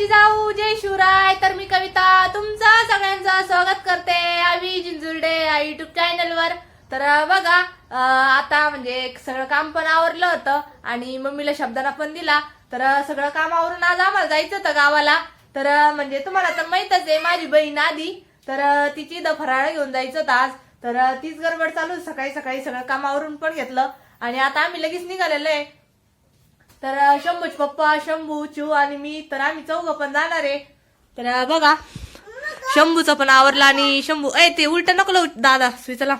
जिजाऊ जय शिवराय. तर मी कविता तुमचं सगळ्यांचं स्वागत करते. आम्ही जिंजुर्डे या युट्यूब चॅनल वर. तर बघा आता म्हणजे सगळं काम पण आवरलं होतं आणि मम्मीला शब्दाला पण दिला. तर सगळं काम आवरून आज आम्हाला जायचं होतं गावाला. तर म्हणजे तुम्हाला तर माहितच आहे माझी बहीण आधी. तर तिची इथं फराळ घेऊन जायचं होतं आज. तर तीच गडबड चालू सकाळी सकाळी सगळं काम आवरून पण घेतलं. आणि आता आम्ही लगेच निघालेलो आहे. तर शंभूच पप्पा शंभू चू आणि मी तर आम्ही चौघ पण जाणार आहे. तर बघा शंभूचं पण आवरलं आणि शंभू ए ते उलट नको दादा स्विचला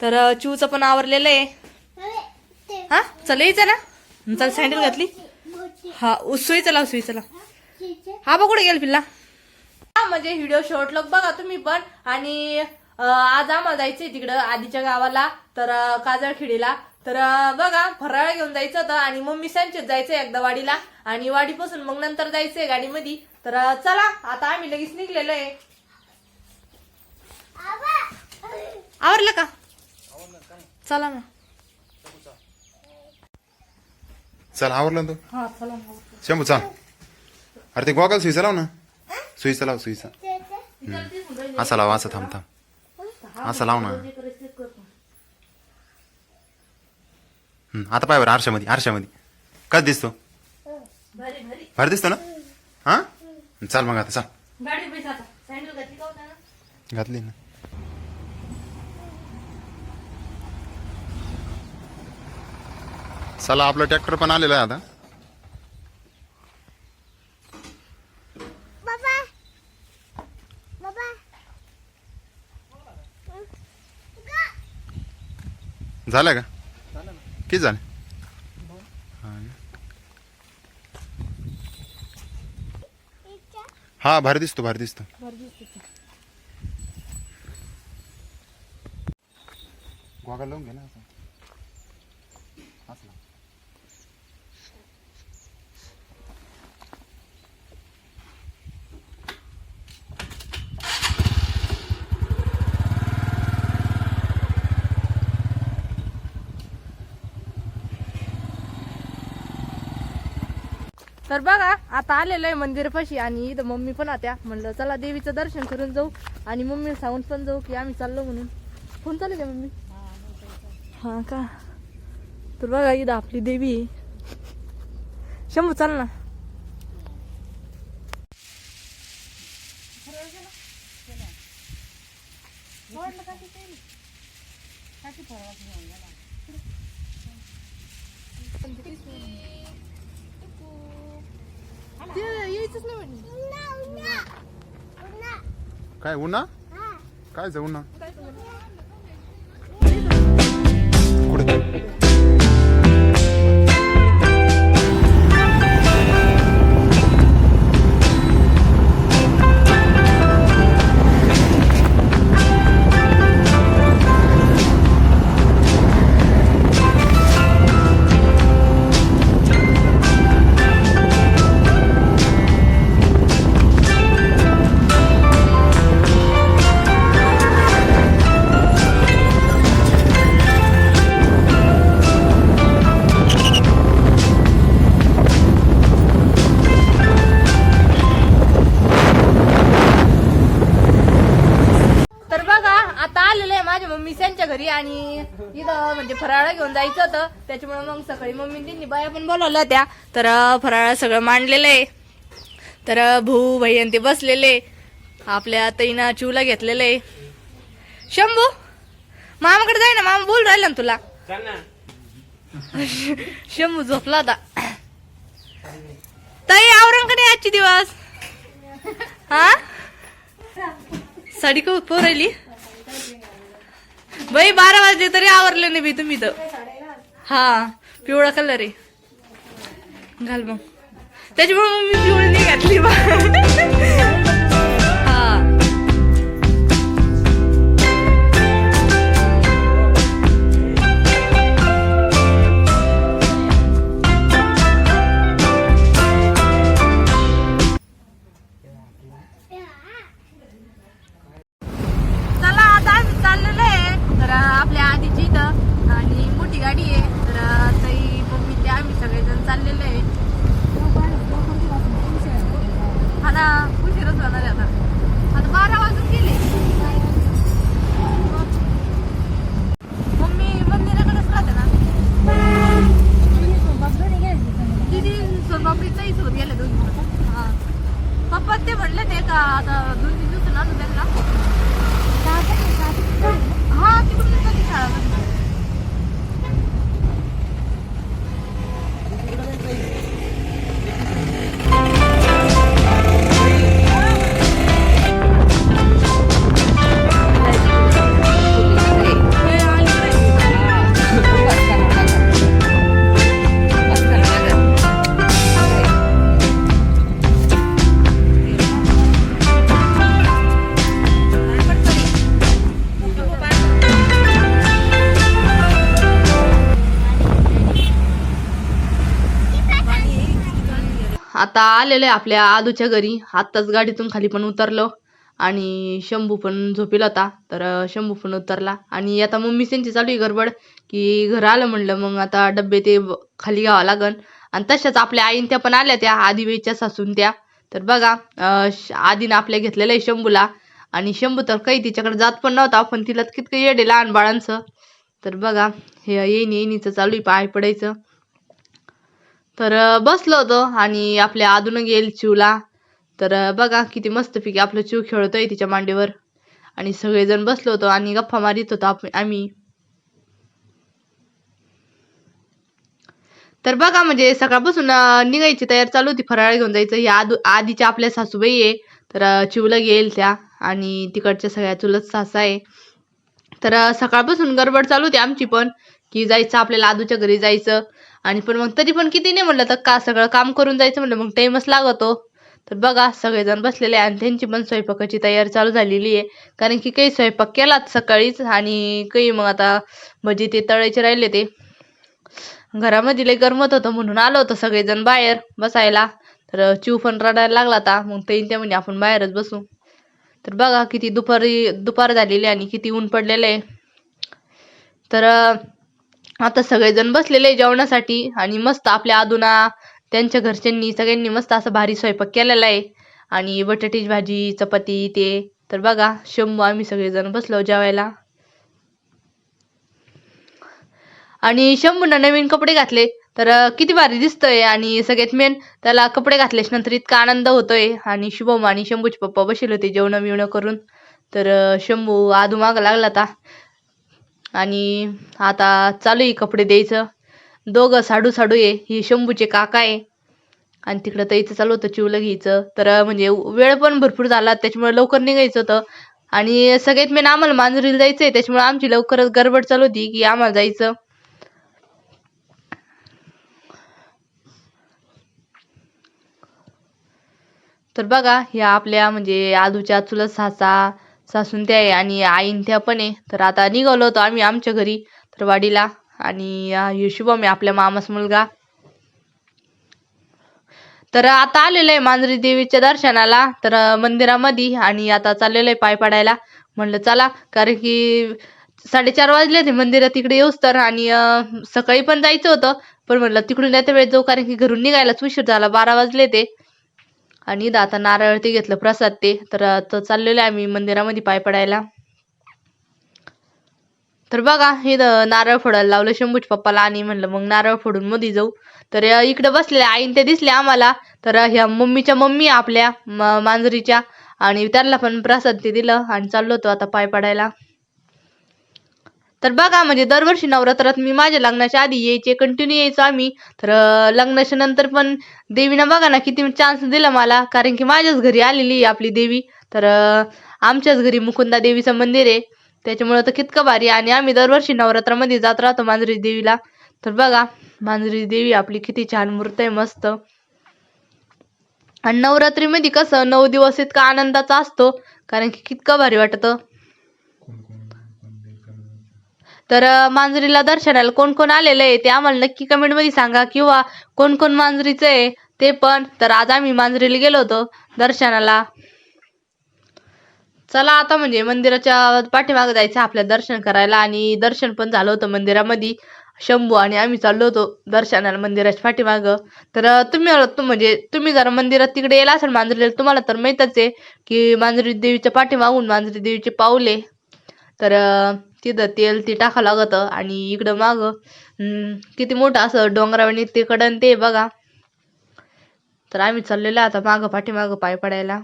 तर चूचं पण आवरलेलं आहे. हा? चल यायचं ना चल सँडल घातली. हा उ- चला लाव चला. हा बघ कुठे गेल पिल्ला. हा म्हणजे व्हिडिओ शॉर्ट लग बघा तुम्ही पण. आणि आज आम्हाला जायचंय तिकडं आधीच्या गावाला तर काजळखिडीला. तर बघा फराळ घेऊन जायचं होतं आणि मम्मी सांचेत जायचंय एकदा वाडीला. आणि वाडीपासून मग नंतर जायचंय गाडीमध्ये. तर चला आता आम्ही लगेच निघलेलो आहे. आवरलं का? चला ना. चल आवरलं ना तू? हा चला शंभू चाल. अरे ते गॉगल सुईचा लाव ना. सुईचा लाव सुईचा असा लाव असं थांब थांब. असं लाव ना. आता पाय बरं आरशामध्ये आरशामध्ये. कस दिसतो? भारी भारी भारी दिसतो ना? हा? चाल मग आता चाल. गाडी पैसा आता सँडल घातली का होता ना घातली ना. चला आपलं ट्रॅक्टर पण आलेलं आहे आता. बाबा. बाबा. झालं का? किती झाले हा. हा भारी दिसतो भारी दिसतो गोगा लावून घे ना तर बघा आता आलेलं आहे मंदिरापाशी आणि इथं मम्मी पण आत्या म्हणलं चला देवीचं दर्शन करून जाऊ आणि मम्मी सांगून पण जाऊ की आम्ही चाललो म्हणून. फोन चालू का मम्मी? हा का? तर बघा इथं आपली देवी शंभू चाल ना. ते यायचंच नाही म्हणे. काय उन्हा? काय जाऊ उन्हा? होतं. त्याच्यामुळे मग सकाळी मम्मी त्यांनी बाया पण बोलावल्या त्या तर फराळा सगळं मांडलेलं आहे तर भाऊ भाई ते बसलेले. आपल्या तईना चिवला घेतलेलं आहे शंभू मामाकडे जाय ना मामा बोल राहिला ना तुला. शंभू झोपला होता. ताई आवरणकडे आजची दिवस? हा? साडी का पोरायली? बाई बारा वाजले तरी आवरले नाही बाई तुम्ही तर. हा पिवळा कलर आहे. घाल मग. त्याच्यामुळे मी पिवळी नाही घातली बा. ताई मम्मी ते आम्ही सगळेजण चाललेलो आहे ना उशीरच आता आलेलं आहे आपल्या आदूच्या घरी. आत्ताच गाडीतून खाली पण उतरलो. आणि शंभू पण झोपेल होता तर शंभू पण उतरला. आणि आता मम्मी त्यांची चालू आहे गडबड की घर आलं म्हणलं मग आता डब्बे ते खाली घ्यावं लागन. आणि तशाच आपल्या आईन त्या पण आल्या त्या आदिवेच्या सासून त्या. तर बघा आदीनं श- आधीनं आपल्या घेतलेलं आहे शंभूला. आणि शंभू तर काही तिच्याकडे जात पण नव्हता पण तिला कितकं येडे लहान बाळांचं. तर बघा हे येईन येईनीचं चालू आहे पाय पडायचं. तर बसलो होतो आणि आपल्या आधून गेल चिवला. तर बघा किती मस्तपैकी आपलं चिव खेळतोय तिच्या मांडीवर. आणि सगळेजण बसलो होतो आणि गप्पा मारित होतो आप- आम्ही. तर बघा म्हणजे सकाळपासून निघायची तयार चालू होती. फराळ घेऊन जायचं. ही आदू आधीच्या आपल्या सासूबाई आहे. तर चिवला गेल त्या आणि तिकडच्या सगळ्या चुलत सासा आहे. तर सकाळपासून गडबड चालू होती आमची पण की जायचं आपल्याला आदूच्या घरी जायचं. आणि पण मग तरी पण किती नाही म्हणलं तर का सगळं काम करून जायचं म्हणलं मग टाइमच लागतो. तर बघा सगळेजण बसलेले आहे आणि त्यांची पण स्वयंपाकाची तयारी चालू झालेली आहे. कारण की काही स्वयंपाक केलाच सकाळीच आणि काही मग आता भजी ते तळायचे राहिले ते. घरामध्ये लय गरमत होतं म्हणून आलो होतं सगळेजण बाहेर बसायला. तर चिव पण रडायला लागला आता. मग ते त्या म्हणजे आपण बाहेरच बसू. तर बघा किती दुपारी दुपार झालेली आहे आणि किती ऊन पडलेलं आहे. तर आता सगळेजण बसलेले जेवणासाठी आणि मस्त आपल्या आदुना त्यांच्या घरच्यांनी सगळ्यांनी मस्त असं भारी स्वयंपाक केलेला आहे. आणि बटाट्याची भाजी चपाती ते. तर बघा शंभू आम्ही सगळेजण बसलो जेवायला. आणि शंभूनं नवीन कपडे घातले. तर किती भारी दिसतोय आणि सगळ्यात मेन त्याला कपडे घातल्याच्या नंतर इतका आनंद होतोय. आणि शुभम आणि शंभूचे पप्पा बसले होते जेवण बिवणं करून. तर शंभू आदू माग लागला आता. आणि आता चालू आहे कपडे द्यायचं. दोघं साडू साडू आहे ही शंभूचे काका आहे. आणि तिकडं तर इथं चालू होतं चिवलं घ्यायचं. तर म्हणजे वेळ पण भरपूर झाला त्याच्यामुळे लवकर निघायचं होतं. आणि सगळ्यात मेन आम्हाला मांजरीला जायचं आहे त्याच्यामुळे आमची लवकरच गडबड चालू होती की आम्हाला जायचं. तर बघा ह्या आपल्या म्हणजे आजूच्या चुलत सासा सासून त्या आहे आणि आईन त्या पण आहे. तर आता निघालो होतो आम्ही आमच्या घरी तर वाडीला. आणि अं, ह्यो आहे आपल्या मामास मुलगा. तर आता आलेलो आहे मांजरी देवीच्या दर्शनाला तर मंदिरामध्ये. आणि आता चाललेलो आहे पाय पडायला. म्हणलं चला. कारण की साडेचार वाजले ते मंदिरात तिकडे येऊस तर. आणि सकाळी पण जायचं होतं. पण म्हणलं तिकडून येत्या वेळेत जाऊ. कारण की घरून निघायलाच उशीर झाला. बारा वाजले ते आणि इथं आता नारळ ते घेतलं प्रसाद ते. तर आता चाललेलो आहे आम्ही मंदिरामध्ये पाय पडायला. तर बघा इथं नारळ फोडायला लावलं शंभूज पप्पाला आणि म्हणलं मग नारळ फोडून मध्ये जाऊ. तर इकडे इकडं बसलेल्या आईन ते दिसले आम्हाला. तर ह्या मम्मीच्या मम्मी आपल्या म- मांजरीच्या. आणि त्यांना पण प्रसाद ते दिलं आणि चाललो होतो आता पाय पडायला. तर बघा म्हणजे दरवर्षी नवरात्रात मी माझ्या लग्नाच्या आधी यायचे कंटिन्यू यायचो आम्ही. तर लग्नाच्या नंतर पण देवीनं बघा ना किती चान्स दिला मला. कारण की माझ्याच घरी आलेली आहे आपली देवी. तर आमच्याच घरी मुकुंदा देवीचं मंदिर आहे. त्याच्यामुळं तर कितकं भारी आणि आम्ही दरवर्षी नवरात्रामध्ये जात राहतो मांजरी देवीला. तर बघा मांजरी देवी आपली किती छान मूर्त आहे मस्त. आणि नवरात्रीमध्ये कसं नऊ दिवस इतका आनंदाचा असतो. कारण की कितकं भारी वाटतं. तर मांजरीला दर्शनाला कोण कोण आलेलं आहे ते आम्हाला नक्की कमेंटमध्ये सांगा. किंवा कोण कोण मांजरीचं आहे ते पण. तर आज आम्ही मांजरीला गेलो होतो दर्शनाला. चला आता म्हणजे मंदिराच्या पाठीमागे जायचं आपल्या दर्शन करायला. आणि दर्शन पण झालं होतं मंदिरामध्ये. शंभू आणि आम्ही चाललो होतो दर्शनाला मंदिराच्या पाठीमागं. तर तुम्ही म्हणजे तुम्ही जर मंदिरात तिकडे येला असेल मांजरीला तुम्हाला तर माहीतच आहे की मांजरी देवीच्या पाठीमागून मांजरी देवीचे पाऊले तर तिथं तेल ते टाकावं लागतं आणि इकडं मागं किती मोठं असं डोंगरावणी तिकडं आणि ते बघा. तर आम्ही चाललेलो आता मागं पाठीमागं पाय पडायला.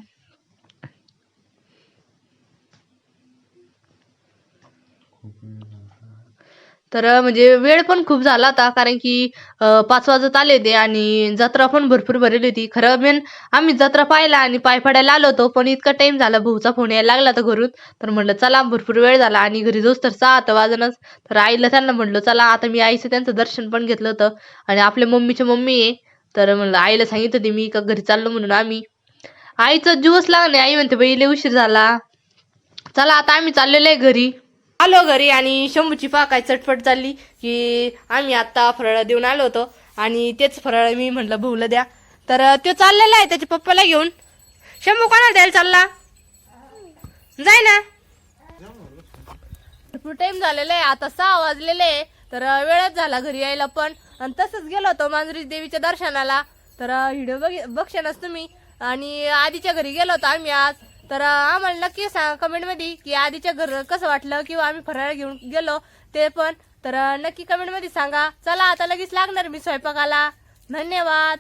तर म्हणजे वेळ पण खूप झाला होता कारण की पाच वाजत आले होते आणि जत्रा पण भरपूर भरली होती. खरं मेन आम्ही जत्रा पाहिला आणि पाय पडायला आलो होतो पण इतका टाइम झाला भाऊचा फोन यायला लागला तर घरून. तर म्हटलं चला भरपूर वेळ झाला आणि घरी जाऊस तर सहा आता वाजनच. तर आईला त्यांना म्हटलं चला आता मी आईचं त्यांचं दर्शन पण घेतलं होतं आणि आपल्या मम्मीची मम्मी आहे. तर म्हणलं आईला सांगितलं होती मी का घरी चाललो म्हणून आम्ही. आईचा जीवच लागणे आई म्हणते बाई लय उशीर झाला. चला आता आम्ही चाललेलो आहे घरी. आलो घरी आणि शंभूची पाकाय चटपट चालली की आम्ही आता फराळ देऊन आलो होतो. आणि तेच फराळ मी म्हटलं भाऊला द्या. तर तो चाललेला आहे त्याच्या पप्पाला घेऊन. शंभू कोणाला द्यायला चालला? जाय ना. भरपूर टाइम झालेला आहे. आता सहा वाजलेले आहे. तर वेळच झाला घरी यायला पण. आणि तसंच गेलो होतो मांजरी देवीच्या दर्शनाला. तर व्हिडिओ बघ बघशानच तुम्ही. आणि आधीच्या घरी गेलो होतो आम्ही आज. तर आम्हाला नक्की सांगा कमेंटमध्ये की आधीच्या घर कसं वाटलं किंवा आम्ही फराळ घेऊन गेलो ते पण. तर नक्की कमेंटमध्ये सांगा. चला आता लगेच लागणार मी स्वयंपाकाला. धन्यवाद.